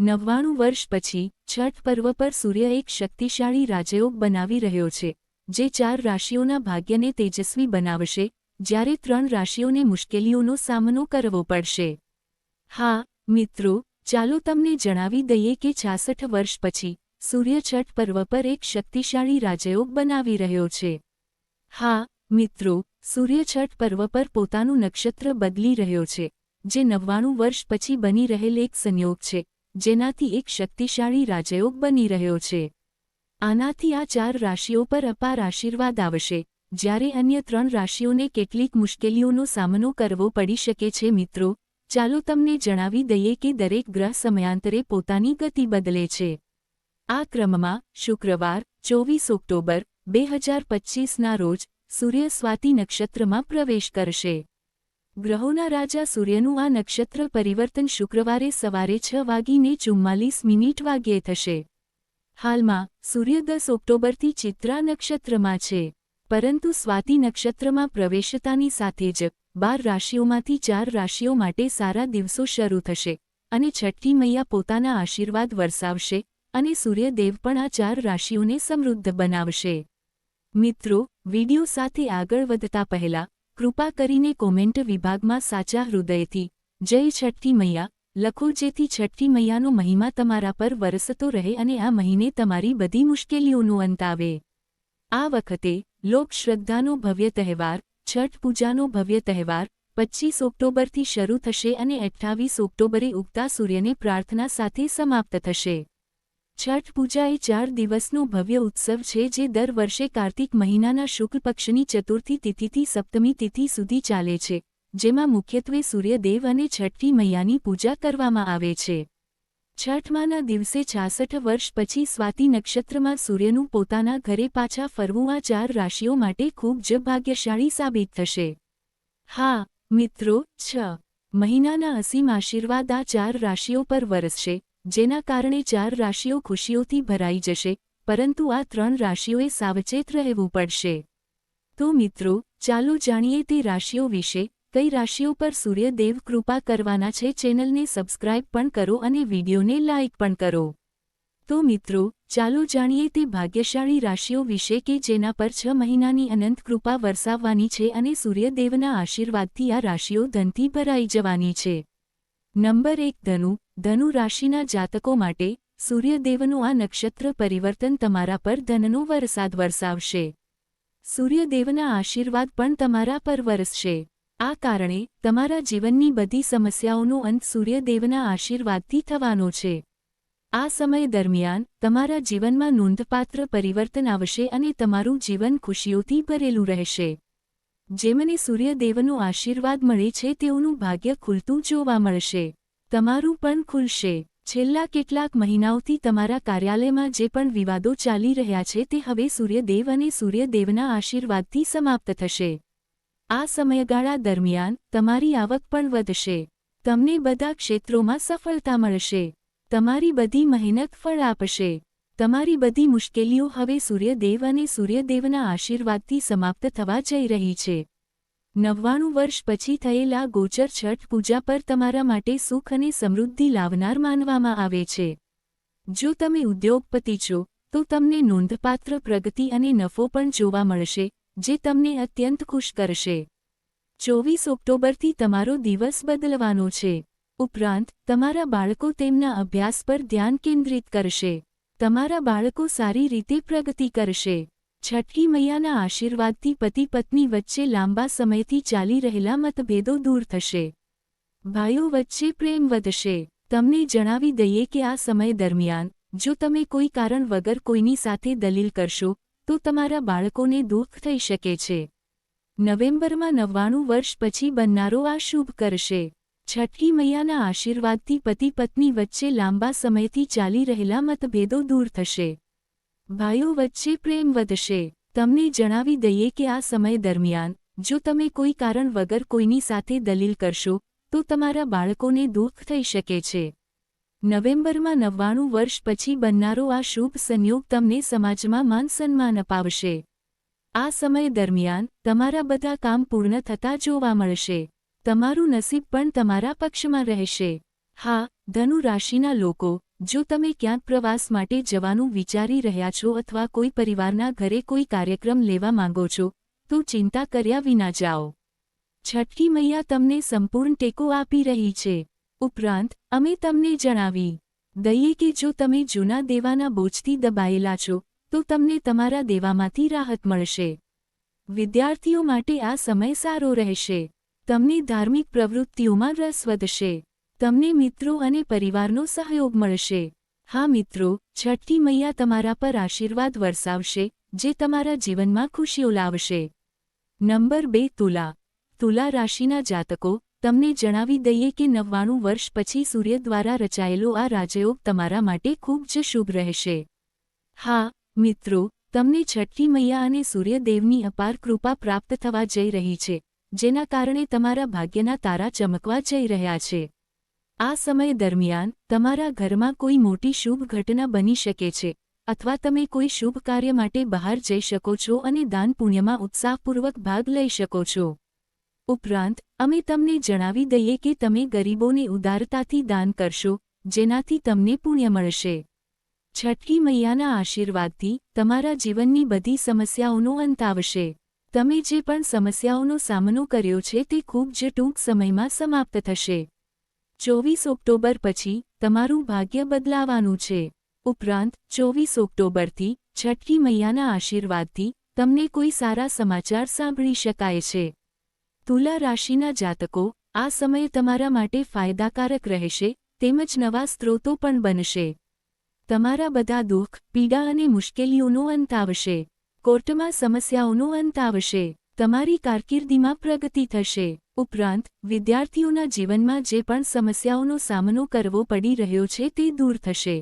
નવ્વાણું વર્ષ પછી, છઠ પર્વ પર સૂર્ય એક શક્તિશાળી રાજયોગ બનાવી રહ્યો છે, જે ચાર રાશિઓના ભાગ્યને તેજસ્વી બનાવશે, જ્યારે ત્રણ રાશિઓને મુશ્કેલીઓનો સામનો કરવો પડશે. હા, મિત્રો, ચાલો તમને જણાવી દઈએ કે છાસઠ વર્ષ પછી, સૂર્ય છઠ પર્વ પર એક શક્તિશાળી રાજયોગ બનાવી રહ્યો છે. હા, મિત્રો, સૂર્ય છઠ પર્વ પર પોતાનું નક્ષત્ર બદલી રહ્યો છે, જે નવ્વાણું વર્ષ પછી બની રહેલ એક સંયોગ છે જેનાથી એક શક્તિશાળી રાજયોગ બની રહ્યો છે. આનાથી આ ચાર રાશિઓ પર અપાર આશીર્વાદ આવશે. જ્યારે અન્ય ત્રણ રાશિઓને કેટલીક મુશ્કેલીઓનો સામનો કરવો પડી શકે છે મિત્રો, ચાલો તમને જણાવી દઈએ કે દરેક ગ્રહ સમયાંતરે પોતાની ગતિ બદલે છે. આ ક્રમમાં શુક્રવાર, ચોવીસ ઓક્ટોબર, બે હજાર પચ્ચીસના રોજ સૂર્ય સ્વાતિ નક્ષત્રમાં પ્રવેશ કરશે. ગ્રહોના રાજા સૂર્યનું આ નક્ષત્ર પરિવર્તન શુક્રવારે સવારે છ વાગીને ચુમ્માલીસ મિનિટ વાગ્યે થશે. હાલમાં, સૂર્ય દસ ઓક્ટોબરથી ચિત્રા નક્ષત્રમાં છે. પરંતુ સ્વાતિ નક્ષત્રમાં પ્રવેશતાની સાથે જ, બાર રાશિઓમાંથી ચાર રાશિઓ માટે સારા દિવસો શરૂ થશે. અને છઠ્ઠી મૈયા પોતાના આશીર્વાદ વરસાવશે અને સૂર્યદેવ પણ આ ચાર રાશિઓને સમૃદ્ધ બનાવશે. મિત્રો, વિડિયો સાથે આગળ વધતા પહેલા કૃપા કરીને કોમેન્ટ વિભાગમાં સાચા હૃદયથી. જય છઠ્ઠી મૈયા. લખો જેથી છઠ્ઠી મૈયાનો મહિમા તમારા પર વરસતો રહે અને આ મહિને તમારી બધી મુશ્કેલીઓનો અંત આવે. આ વખતે લોકશ્રદ્ધાનો ભવ્ય તહેવાર, છઠ પૂજાનો ભવ્ય તહેવાર, પચ્ચીસ ઓક્ટોબરથી શરૂ થશે અને અઠ્ઠાવીસ ઓક્ટોબરે ઉગતા સૂર્યને પ્રાર્થના સાથે સમાપ્ત થશે. છઠ પૂજા એ ચાર દિવસનો ભવ્ય ઉત્સવ છે જે દર વર્ષે કાર્તિક મહિનાના શુક્લ પક્ષની ચતુર્થી તિથિથી સપ્તમી તિથિ સુધી ચાલે છે, જેમાં મુખ્યત્વે સૂર્યદેવ અને છઠ્ઠી મૈયાની પૂજા કરવામાં આવે છે. છઠમાના દિવસે છાસઠ વર્ષ પછી સ્વાતિ નક્ષત્રમાં સૂર્યનું પોતાના ઘરે પાછા ફરવું આ ચાર રાશિઓ માટે ખૂબ જ ભાગ્યશાળી સાબિત થશે. હા, મિત્રો, છ મહિનાના અસીમ આશીર્વાદ આ ચાર રાશિઓ પર વરસશે. જેના કારણે ચાર રાશિઓ ખુશીઓથી ભરાઈ જશે, પરંતુ આ ત્રણ રાશિઓએ સાવચેત રહેવું પડશે. તો મિત્રો, ચાલો જાણીએ તે રાશિઓ વિશે, કઈ રાશિઓ પર સૂર્યદેવ કૃપા કરવાના છે ચેનલને સબસ્ક્રાઇબ પણ કરો અને વિડીયોને લાઇક પણ કરો. તો મિત્રો, ચાલો જાણીએ તે ભાગ્યશાળી રાશિઓ વિશે કે જેના પર છ મહિનાની અનંત કૃપા વરસાવવાની છે અને સૂર્યદેવના આશીર્વાદથી આ રાશિઓ ધનથી ભરાઈ જવાની છે. નંબર એક, ધનુ. ધનુ રાશિના જાતકો માટે સૂર્યદેવનું આ નક્ષત્ર પરિવર્તન તમારા પર ધનનો વરસાદ વરસાવશે. સૂર્યદેવના આશીર્વાદ પણ તમારા પર વરસશે. આ કારણે તમારા જીવનની બધી સમસ્યાઓનો અંત સૂર્યદેવના આશીર્વાદથી થવાનો છે. આ સમય દરમિયાન તમારા જીવનમાં નોંધપાત્ર પરિવર્તન આવશે અને તમારું જીવન ખુશીઓથી ભરેલું રહેશે. જેમને સૂર્યદેવનો આશીર્વાદ મળે છે તેઓનું ભાગ્ય ખુલતું જોવા મળશે. તમારું પણ ખુલશે. છેલ્લા કેટલાક મહિનાઓથી તમારા કાર્યાલયમાં જે પણ વિવાદો ચાલી રહ્યા છે તે હવે સૂર્યદેવ અને સૂર્યદેવના આશીર્વાદથી સમાપ્ત થશે. આ સમયગાળા દરમિયાન તમારી આવક પણ વધશે. તમને બધા ક્ષેત્રોમાં સફળતા મળશે. તમારી બધી મહેનત ફળ આપશે. તમારી બધી મુશ્કેલીઓ હવે સૂર્યદેવ અને સૂર્યદેવના આશીર્વાદથી સમાપ્ત થવા જઈ રહી છે. નવ્વાણું વર્ષ પછી થયેલા ગોચર છઠ પૂજા પર તમારા માટે સુખ અને સમૃદ્ધિ લાવનાર માનવામાં આવે છે. જો તમે ઉદ્યોગપતિ છો, તો તમને નોંધપાત્ર પ્રગતિ અને નફો પણ જોવા મળશે, જે તમને અત્યંત ખુશ કરશે. ચોવીસ ઓક્ટોબરથી તમારો દિવસ બદલવાનો છે. ઉપરાંત, તમારા બાળકો તેમના અભ્યાસ પર ધ્યાન કેન્દ્રિત કરશે. તમારા બાળકો સારી રીતે પ્રગતિ કરશે. છઠ્ઠી મૈયાના આશીર્વાદથી પતિ પત્ની વચ્ચે લાંબા સમયથી ચાલી રહેલા મતભેદો દૂર થશે. ભાઈઓ વચ્ચે પ્રેમ વધશે. તમને જણાવી દઈએ કે આ સમય દરમિયાન, જો તમે કોઈ કારણ વગર કોઈની સાથે દલીલ કરશો, તો તમારા બાળકોને દુઃખ થઈ શકે છે. નવેમ્બરમાં નવ્વાણું વર્ષ પછી બનનારો આ શુભ કરશે. છઠ્ઠી મૈયાના આશીર્વાદથી પતિ પત્ની વચ્ચે લાંબા સમયથી ચાલી રહેલા મતભેદો દૂર થશે. ભાઈઓ વચ્ચે પ્રેમ વધશે. તમને જણાવી દઈએ કે આ સમય દરમિયાન, જો તમે કોઈ કારણ વગર કોઈની સાથે દલીલ કરશો, તો તમારા બાળકોને દુઃખ થઈ શકે છે. નવેમ્બરમાં નવ્વાણું વર્ષ પછી બનનારો આ શુભ સંયોગ તમને સમાજમાં માન સન્માન અપાવશે. આ સમય દરમિયાન, તમારા બધા કામ પૂર્ણ થતા જોવા મળશે. તમારું નસીબ પણ તમારા પક્ષમાં રહેશે. હા, ધનુ રાશિના લોકો જો તમે ક્યાંક પ્રવાસ માટે જવાનું વિચારી રહ્યા છો અથવા કોઈ પરિવારના ઘરે કોઈ કાર્યક્રમ લેવા માંગો છો, તો ચિંતા કર્યા વિના જાઓ. છઠ્ઠી મૈયા તમને સંપૂર્ણ ટેકો આપી રહી છે. ઉપરાંત, અમે તમને જણાવી દઈએ કે જો તમે જૂના દેવાના બોજથી દબાયેલા છો, તો તમને તમારા દેવામાંથી રાહત મળશે. વિદ્યાર્થીઓ માટે આ સમય સારો રહેશે. તમને ધાર્મિક પ્રવૃત્તિઓમાં રસ વધશે. તમને મિત્રો અને પરિવારનો સહયોગ મળશે. હા મિત્રો, છઠ્ઠી મૈયા તમારા પર આશીર્વાદ વરસાવશે, જે તમારા જીવનમાં ખુશીઓ લાવશે. નંબર બે, તુલા. તુલા રાશિના જાતકો, તમને જણાવી દઈએ કે નવ્વાણું વર્ષ પછી સૂર્ય દ્વારા રચાયેલો આ રાજયોગ તમારા માટે ખૂબ જ શુભ રહેશે. હા, મિત્રો, તમને છઠ્ઠી મૈયા અને સૂર્યદેવની અપાર કૃપા પ્રાપ્ત થવા જઈ રહી છે, જેના કારણે તમારા ભાગ્યના તારા ચમકવા જઈ રહ્યા છે. આ સમય દરમિયાન તમારા ઘરમાં કોઈ મોટી શુભ ઘટના બની શકે છે, અથવા તમે કોઈ શુભ કાર્ય માટે બહાર જઈ શકો છો અને દાન પુણ્યમાં ઉત્સાહપૂર્વક ભાગ લઈ શકો છો. ઉપરાંત, અમે તમને જણાવી દઈએ કે તમે ગરીબોને ઉદારતાથી દાન કરશો, જેનાથી તમને પુણ્ય મળશે. છઠ્ઠી મૈયાના આશીર્વાદથી તમારા જીવનની બધી સમસ્યાઓનો અંત આવશે. તમે જે પણ સમસ્યાઓનો સામનો કર્યો છે તે ખૂબ જ ટૂંક સમયમાં સમાપ્ત થશે. ચોવીસ ઓક્ટોબર પછી તમારું ભાગ્ય બદલાવાનું છે. ઉપરાંત, ચોવીસ ઓક્ટોબરથી છઠ્ઠી મૈયાના આશીર્વાદથી તમને કોઈ સારા સમાચાર સાંભળી શકાય છે. તુલા રાશિના જાતકો, આ સમય તમારા માટે ફાયદાકારક રહેશે, તેમજ નવા સ્ત્રોતો પણ બનશે. તમારા બધા દુઃખ, પીડા અને મુશ્કેલીઓનો અંત આવશે. કોર્ટમાં સમસ્યાઓનો અંત આવશે. તમારી કારકિર્દીમાં પ્રગતિ થશે. ઉપરાંત, વિદ્યાર્થીઓના જીવનમાં જે પણ સમસ્યાઓનો સામનો કરવો પડી રહ્યો છે તે દૂર થશે.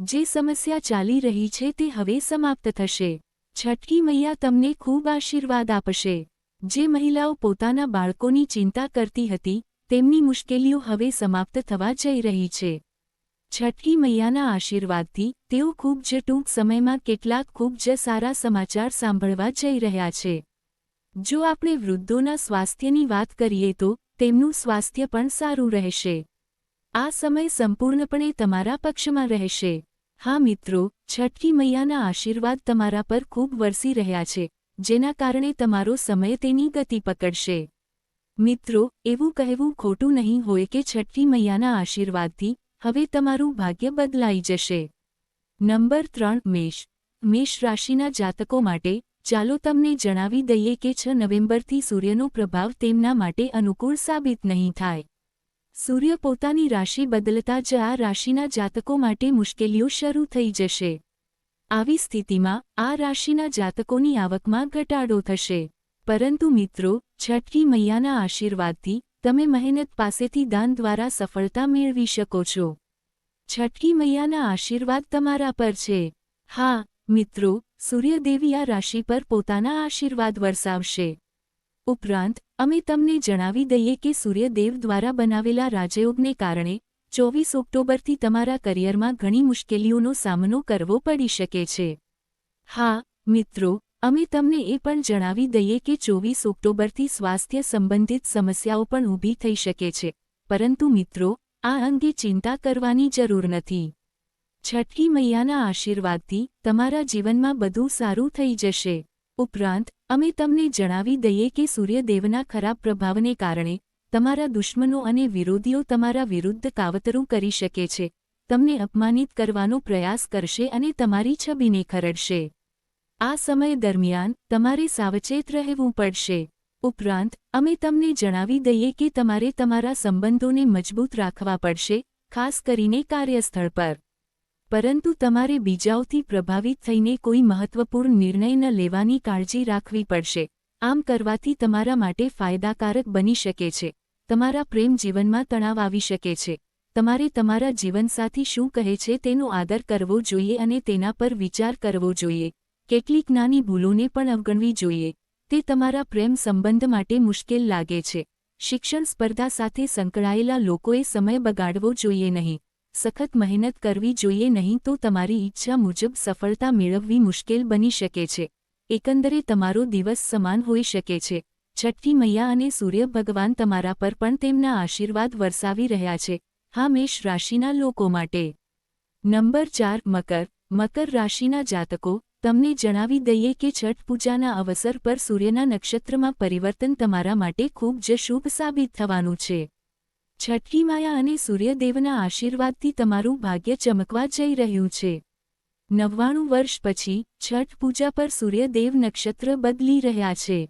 જે સમસ્યા ચાલી રહી છે તે હવે સમાપ્ત થશે. છટકી મૈયા તમને ખૂબ આશીર્વાદ આપશે. જે મહિલાઓ પોતાના બાળકોની ચિંતા કરતી હતી, તેમની મુશ્કેલીઓ હવે સમાપ્ત થવા જઈ રહી છે. છઠ્ઠી મૈયાના આશીર્વાદથી, તેઓ ખૂબ જ ટૂંક સમયમાં કેટલાક ખૂબ જ સારા સમાચાર સાંભળવા જઈ રહ્યા છે. જો આપણે વૃદ્ધોના સ્વાસ્થ્યની વાત કરીએ તો તેમનું સ્વાસ્થ્ય પણ સારું રહેશે. આ સમય સંપૂર્ણપણે તમારા પક્ષમાં રહેશે. હા મિત્રો, છઠ્ઠી મૈયાના આશીર્વાદ તમારા પર ખૂબ વરસી રહ્યા છે, જેના કારણે તમારો સમય તેની ગતિ પકડશે. મિત્રો, એવું કહેવું ખોટું નહીં હોય કે છઠ્ઠી મૈયાના આશીર્વાદથી હવે તમારું ભાગ્ય બદલાઈ જશે. નંબર ત્રણ, મેષ. મેષ રાશિના જાતકો માટે ચાલો તમને જણાવી દઈએ કે છ નવેમ્બરથી સૂર્યનો પ્રભાવ તેમના માટે અનુકૂળ સાબિત નહીં થાય. સૂર્ય પોતાની રાશિ બદલતા જ આ રાશિના જાતકો માટે મુશ્કેલીઓ શરૂ થઈ જશે. આવી સ્થિતિમાં, આ રાશિના જાતકોની આવકમાં ઘટાડો થશે. પરંતુ મિત્રો, છઠ્ઠી મૈયાના આશીર્વાદથી, તમે મહેનત પાસેથી દાન દ્વારા સફળતા મેળવી શકો છો. છઠ્ઠી મૈયાના આશીર્વાદ તમારા પર છે. હા, મિત્રો સૂર્યદેવી આ રાશિ પર પોતાના આશીર્વાદ વરસાવશે. ઉપરાંત, અમે તમને જણાવી દઈએ કે સૂર્યદેવ દ્વારા બનાવેલા રાજયોગને કારણે ચોવીસ ઓક્ટોબરથી તમારા કરિયરમાં ઘણી મુશ્કેલીઓનો સામનો કરવો પડી શકે છે. હા, મિત્રો, અમે તમને એ પણ જણાવી દઈએ કે ચોવીસ ઓક્ટોબરથી સ્વાસ્થ્ય સંબંધિત સમસ્યાઓ પણ ઊભી થઈ શકે છે. પરંતુ મિત્રો, આ અંગે ચિંતા કરવાની જરૂર નથી. છઠ્ઠી મૈયાના આશીર્વાદથી તમારા જીવનમાં બધું સારું થઈ જશે. ઉપરાંત, અમે તમને જણાવી દઈએ કે સૂર્યદેવના ખરાબ પ્રભાવને કારણે તમારા દુશ્મનો અને વિરોધીઓ તમારા વિરુદ્ધ કાવતરું કરી શકે છે. તમને અપમાનિત કરવાનો પ્રયાસ કરશે અને તમારી છબીને ખરડશે. આ સમય દરમિયાન તમારે સાવચેત રહેવું પડશે. ઉપરાંત, અમે તમને જણાવી દઈએ કે તમારે તમારા સંબંધોને મજબૂત રાખવા પડશે, ખાસ કરીને કાર્યસ્થળ પર. પરંતુ તમારે બીજાઓથી પ્રભાવિત થઈને કોઈ મહત્વપૂર્ણ નિર્ણય ન લેવાની કાળજી રાખવી પડશે. આમ કરવાથી તમારા માટે ફાયદાકારક બની શકે છે. તમારા પ્રેમ જીવનમાં તણાવ આવી શકે છે. તમારે તમારા જીવનસાથી શું કહે છે તેનો આદર કરવો જોઈએ અને તેના પર વિચાર કરવો જોઈએ. કેટલીક નાની ભૂલોને પણ અવગણવી જોઈએ. તે તમારા પ્રેમ સંબંધ માટે મુશ્કેલ લાગે છે. શિક્ષણ સ્પર્ધા સાથે સંકળાયેલા લોકોએ સમય બગાડવો જોઈએ નહીં. સખત મહેનત કરવી જોઈએ નહીં તો તમારી ઈચ્છા મુજબ સફળતા મેળવવી મુશ્કેલ બની શકે છે. એકંદરે તમારો દિવસ સમાન હોઈ શકે છે. છઠ્ઠી મૈયા અને સૂર્ય ભગવાન તમારા પર પણ તેમના આશીર્વાદ વરસાવી રહ્યા છે. હા, મેષ રાશિના લોકો માટે. નંબર ચાર, મકર. મકર રાશિના જાતકો, તમને જણાવી દઈએ કે છઠ પૂજાના અવસર પર સૂર્યના નક્ષત્રમાં પરિવર્તન તમારા માટે ખૂબ જ શુભ સાબિત થવાનું છે. છઠ્ઠી માયા અને સૂર્યદેવના આશીર્વાદથી તમારું ભાગ્ય ચમકવા જઈ રહ્યું છે. નવ્વાણું વર્ષ પછી છઠ પૂજા પર સૂર્યદેવ નક્ષત્ર બદલી રહ્યા છે.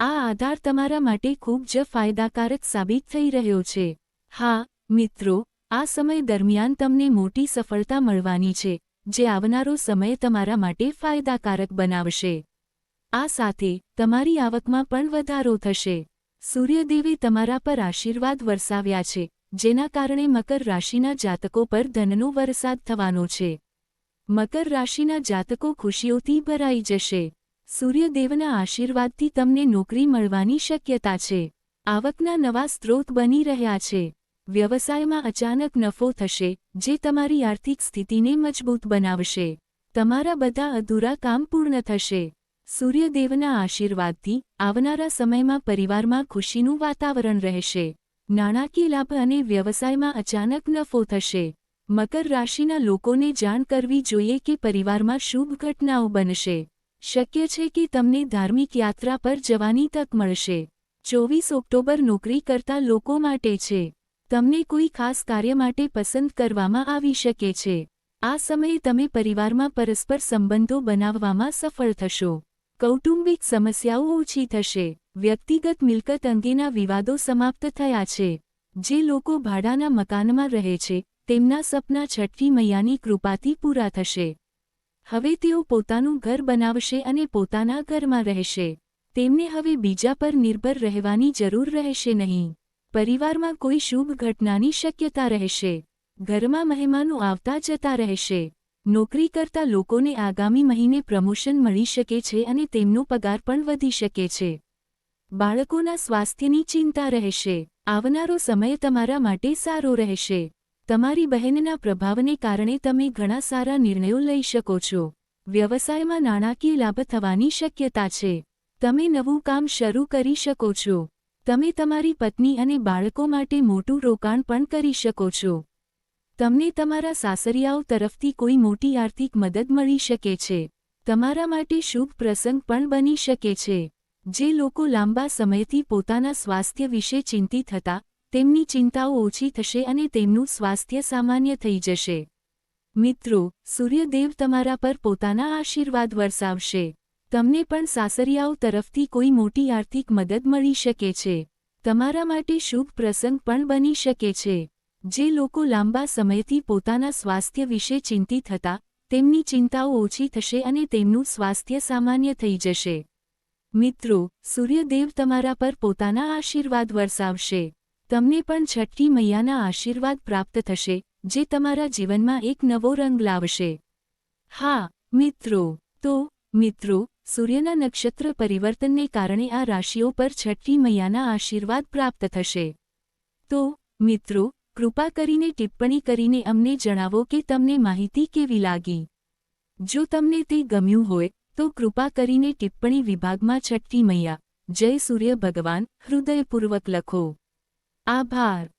આ આધાર તમારા માટે ખૂબ જ ફાયદાકારક સાબિત થઈ રહ્યો છે. હા, મિત્રો, આ સમય દરમિયાન તમને મોટી સફળતા મળવાની છે, જે આવનારો સમય તમારા માટે ફાયદાકારક બનાવશે. આ સાથે તમારી આવકમાં પણ વધારો થશે. સૂર્યદેવે તમારા પર આશીર્વાદ વરસાવ્યા છે, જેના કારણે મકર રાશિના જાતકો પર ધનનો વરસાદ થવાનો છે. મકર રાશિના જાતકો ખુશીઓથી ભરાઈ જશે. સૂર્યદેવના આશીર્વાદથી તમને નોકરી મળવાની શક્યતા છે. આવકના નવા સ્ત્રોત બની રહ્યા છે. વ્યવસાયમાં અચાનક નફો થશે, જે તમારી આર્થિક સ્થિતિને મજબૂત બનાવશે. તમારા બધા અધૂરા કામ પૂર્ણ થશે. સૂર્યદેવના આશીર્વાદથી આવનારા સમયમાં પરિવારમાં ખુશીનું વાતાવરણ રહેશે. નાણાકીય લાભ અને વ્યવસાયમાં અચાનક નફો થશે. મકર રાશિના લોકોને જાણ કરવી જોઈએ કે પરિવારમાં શુભ ઘટનાઓ બનશે. શક્ય છે કે તમને ધાર્મિક યાત્રા પર જવાની તક મળશે. ચોવીસ ઓક્ટોબર નોકરી કરતા લોકો માટે છે. તમને કોઈ ખાસ કાર્ય માટે પસંદ કરવામાં આવી શકે છે. આ સમયે તમે પરિવારમાં પરસ્પર સંબંધો બનાવવામાં સફળ થશો. કૌટુંબિક સમસ્યાઓ ઓછી થશે. વ્યક્તિગત મિલકત અંગેના વિવાદો સમાપ્ત થયા છે. જે લોકો ભાડાના મકાનમાં રહે છે, તેમના સપના છઠ્ઠી મૈયાની કૃપાથી પૂરા થશે. હવે તેઓ પોતાનું ઘર બનાવશે અને પોતાના ઘરમાં રહેશે. તેમને હવે બીજા પર નિર્ભર રહેવાની જરૂર રહેશે નહીં. પરિવારમાં કોઈ શુભ ઘટનાની શક્યતા રહેશે. ઘરમાં મહેમાનો આવતા જતા રહેશે. નોકરી કરતા લોકોને આગામી મહિને પ્રમોશન મળી શકે છે અને તેમનો પગાર પણ વધી શકે છે. બાળકોના સ્વાસ્થ્યની ચિંતા રહેશે. આવનારો સમય તમારા માટે સારો રહેશે. તમારી બહેનના પ્રભાવને કારણે તમે ઘણા સારા નિર્ણયો લઈ શકો છો. વ્યવસાયમાં નાણાકીય લાભ થવાની શક્યતા છે. તમે નવું કામ શરૂ કરી શકો છો. તમે તમારી પત્ની અને બાળકો માટે મોટું રોકાણ પણ કરી શકો છો. તમને તમારા સાસરિયાઓ તરફથી કોઈ મોટી આર્થિક મદદ મળી શકે છે. તમારા માટે શુભ પ્રસંગ પણ બની શકે છે. જે લોકો લાંબા સમયથી પોતાના સ્વાસ્થ્ય વિશે ચિંતિત હતા, તેમની ચિંતાઓ ઓછી થશે અને તેમનું સ્વાસ્થ્ય સામાન્ય થઈ જશે. મિત્રો, સૂર્યદેવ તમારા પર પોતાના આશીર્વાદ વરસાવશે. તમને પણ સાસરિયાઓ તરફથી કોઈ મોટી આર્થિક મદદ મળી શકે છે. તમારા માટે શુભ પ્રસંગ પણ બની શકે છે. જે લોકો લાંબા સમયથી પોતાના સ્વાસ્થ્ય વિશે ચિંતિત હતા, તેમની ચિંતાઓ ઓછી થશે અને તેમનું સ્વાસ્થ્ય સામાન્ય થઈ જશે. મિત્રો, સૂર્યદેવ તમારા પર પોતાના આશીર્વાદ વરસાવશે. તમને પણ છઠ્ઠી મૈયાના આશીર્વાદ પ્રાપ્ત થશે, જે તમારા જીવનમાં એક નવો રંગ લાવશે. હા, મિત્રો, તો, મિત્રો, સૂર્યના નક્ષત્ર પરિવર્તનને કારણે આ રાશિઓ પર છઠ્ઠી મૈયાના આશીર્વાદ પ્રાપ્ત થશે. તો, મિત્રો કૃપા કરીને ટિપ્પણી કરીને અમને જણાવો કે તમને માહિતી કેવી લાગી. જો તમને તે ગમ્યું હોય, તો કૃપા કરીને ટિપ્પણી વિભાગમાં છઠ્ઠી મૈયા. જય સૂર્ય ભગવાન, હૃદયપૂર્વક લખો. આભાર.